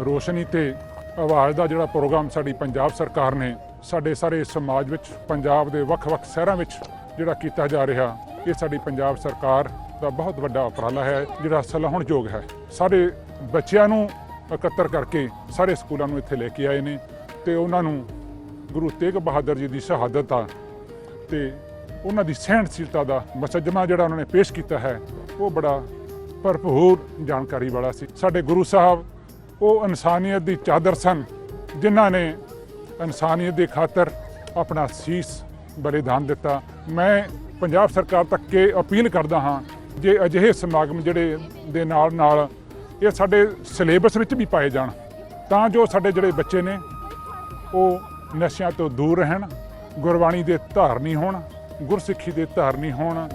ਰੋਸ਼ਨੀ ਤੇ ਆਵਾਜ਼ ਦਾ ਜਿਹੜਾ ਪ੍ਰੋਗਰਾਮ ਸਾਡੀ ਪੰਜਾਬ ਸਰਕਾਰ ਨੇ ਸਾਡੇ ਸਾਰੇ ਸਮਾਜ ਵਿੱਚ, ਪੰਜਾਬ ਦੇ ਵੱਖ-ਵੱਖ ਸ਼ਹਿਰਾਂ ਵਿੱਚ ਜਿਹੜਾ ਕੀਤਾ ਜਾ ਰਿਹਾ, ਇਹ ਸਾਡੀ ਪੰਜਾਬ ਸਰਕਾਰ ਦਾ ਬਹੁਤ ਵੱਡਾ ਉਪਰਾਲਾ ਹੈ, ਜਿਹੜਾ ਸਲਾਹੁਣਯੋਗ ਹੈ। ਸਾਰੇ ਬੱਚਿਆਂ ਨੂੰ ਇਕੱਤਰ ਕਰਕੇ ਸਾਰੇ ਸਕੂਲਾਂ ਨੂੰ ਇੱਥੇ ਲੈ ਕੇ ਆਏ ਨੇ ਤੇ ਉਹਨਾਂ ਨੂੰ ਗੁਰੂ ਤੇਗ ਬਹਾਦਰ ਜੀ ਦੀ ਸ਼ਹਾਦਤ ਦਾ ਤੇ ਉਹਨਾਂ ਦੀ ਸਹਿਣਸ਼ੀਲਤਾ ਦਾ ਮਸਜਮਾ ਜਿਹੜਾ ਉਹਨਾਂ ਨੇ ਪੇਸ਼ ਕੀਤਾ ਹੈ, ਉਹ ਬੜਾ ਭਰਪੂਰ ਜਾਣਕਾਰੀ ਵਾਲਾ ਸੀ। ਸਾਡੇ ਗੁਰੂ ਸਾਹਿਬ ਉਹ ਇਨਸਾਨੀਅਤ ਦੀ ਚਾਦਰ ਸਨ, ਜਿਨ੍ਹਾਂ ਨੇ ਇਨਸਾਨੀਅਤ ਦੀ ਖਾਤਰ ਆਪਣਾ ਸੀਸ ਬਲੀਦਾਨ ਦਿੱਤਾ। ਮੈਂ ਪੰਜਾਬ ਸਰਕਾਰ ਤੱਕ ਇਹ ਅਪੀਲ ਕਰਦਾ ਹਾਂ ਜੇ ਅਜਿਹੇ ਸਮਾਗਮ ਜਿਹੜੇ ਦੇ ਨਾਲ ਨਾਲ ਇਹ ਸਾਡੇ ਸਿਲੇਬਸ ਵਿੱਚ ਵੀ ਪਾਏ ਜਾਣ, ਤਾਂ ਜੋ ਸਾਡੇ ਜਿਹੜੇ ਬੱਚੇ ਨੇ, ਉਹ ਨਸ਼ਿਆਂ ਤੋਂ ਦੂਰ ਰਹਿਣ, ਗੁਰਬਾਣੀ ਦੇ ਧਾਰਨੀ ਹੋਣ, ਗੁਰਸਿੱਖੀ ਦੇ ਧਾਰਨੀ ਹੋਣ